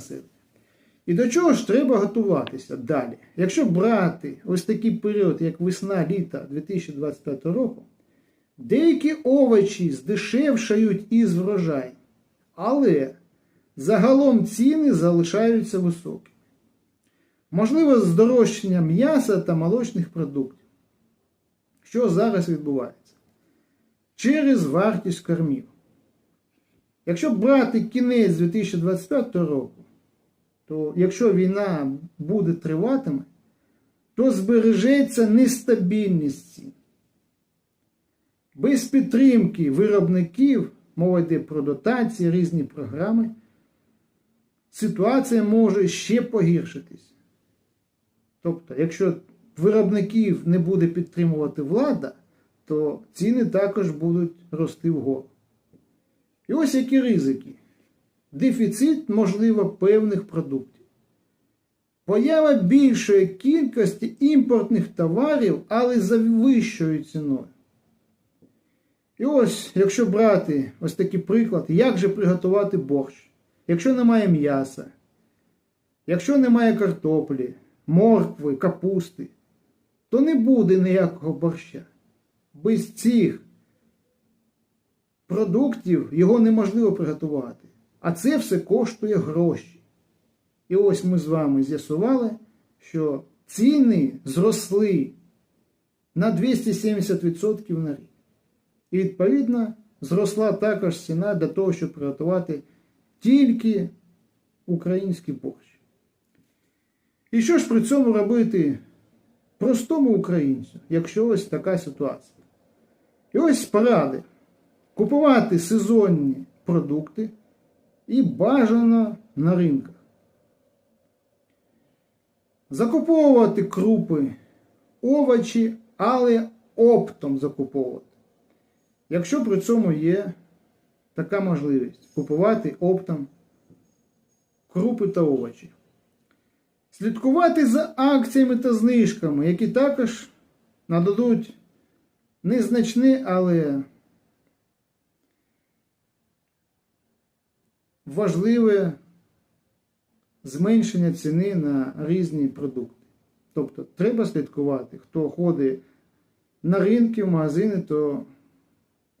населення. І до чого ж треба готуватися далі? Якщо брати ось такий період, як весна-літа 2025 року, деякі овочі здешевшають із врожай, але загалом ціни залишаються високі. Можливо, здорожчання м'яса та молочних продуктів. Що зараз відбувається? Через вартість кормів. Якщо брати кінець 2025 року, то якщо війна буде триватиме, то збережеться нестабільність цін. Без підтримки виробників, мова йде про дотації, різні програми, ситуація може ще погіршитись. Тобто, якщо виробників не буде підтримувати влада, то ціни також будуть рости вгору. І ось які ризики. Дефіцит, можливо, певних продуктів. Поява більшої кількості імпортних товарів, але за вищою ціною. І ось, якщо брати ось такий приклад, як же приготувати борщ, якщо немає м'яса, якщо немає картоплі, моркви, капусти, то не буде ніякого борща. Без цих продуктів його неможливо приготувати. А це все коштує гроші. І ось ми з вами з'ясували, що ціни зросли на 270% на рік. І відповідно зросла також ціна для того, щоб приготувати тільки український борщ. І що ж при цьому робити простому українцю, якщо ось така ситуація? І ось поради. Купувати сезонні продукти і бажано на ринках. Закуповувати крупи, овочі, але оптом закуповувати. Якщо при цьому є така можливість купувати оптом крупи та овочі. Слідкувати за акціями та знижками, які також нададуть незначне, але важливе зменшення ціни на різні продукти. Тобто треба слідкувати, хто ходить на ринки, в магазини, то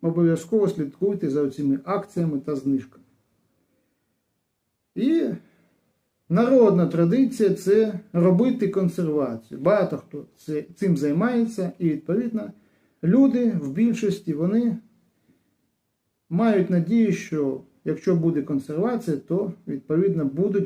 обов'язково слідкуйте за цими акціями та знижками. І народна традиція це робити консервацію. Багато хто цим займається, і, відповідно, люди в більшості вони мають надію, що якщо буде консервація, то відповідно будуть